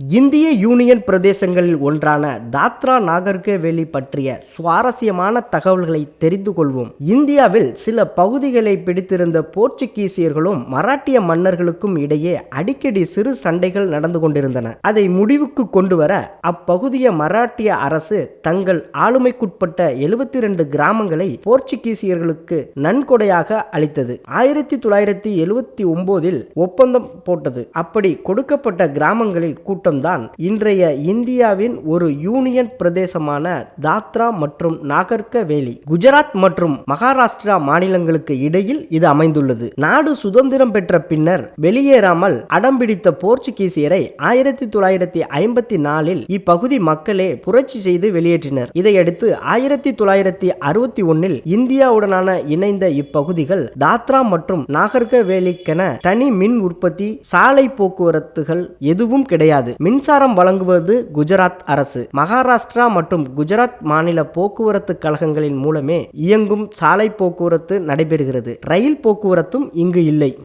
இந்திய யூனியன் பிரதேசங்களில் ஒன்றான தாத்ரா நாகர்கேவேலி பற்றிய சுவாரஸ்யமான தகவல்களை தெரிந்து கொள்வோம். இந்தியாவில் சில பகுதிகளை பிடித்திருந்த போர்ச்சுகீசியர்களும் மராட்டிய மன்னர்களுக்கும் இடையே அடிக்கடி சிறு சண்டைகள் நடந்து கொண்டிருந்தன. அதை முடிவுக்கு கொண்டு வர அப்பகுதிய மராட்டிய அரசு தங்கள் ஆளுமைக்குட்பட்ட எழுபத்தி ரெண்டு கிராமங்களை போர்ச்சுகீசியர்களுக்கு நன்கொடையாக அளித்தது. ஆயிரத்தி தொள்ளாயிரத்தி எழுவத்தி ஒன்பதில் ஒப்பந்தம் போட்டது. அப்படி கொடுக்கப்பட்ட கிராமங்களில் கூட்டம்தான் இன்றைய இந்தியாவின் ஒரு யூனியன் பிரதேசமான தாத்ரா மற்றும் நாகர்கவேலி குஜராத் மற்றும் மகாராஷ்டிரா மாநிலங்களுக்கு இடையில் இது அமைந்துள்ளது. நாடு சுதந்திரம் பெற்ற பின்னர் வெளியேறாமல் அடம்பிடித்த போர்ச்சுகீசியரை ஆயிரத்தி தொள்ளாயிரத்தி ஐம்பத்தி நாலில் இப்பகுதி மக்களே புரட்சி செய்து வெளியேற்றினர். இதையடுத்து ஆயிரத்தி தொள்ளாயிரத்தி அறுபத்தி ஒன்னில் இந்தியாவுடனான இணைந்த இப்பகுதிகள் தாத்ரா மற்றும் நாகர்கவேலிக்கென தனி மின் உற்பத்தி சாலை போக்குவரத்துகள் எதுவும் கிடையாது. மின்சாரம் வழங்குவது குஜராத் அரசு. மகாராஷ்டிரா மற்றும் குஜராத் மாநில போக்குவரத்து கழகங்களின் மூலமே இயங்கும் சாலை போக்குவரத்து நடைபெறுகிறது. ரயில் போக்குவரத்தும் இங்கு இல்லை.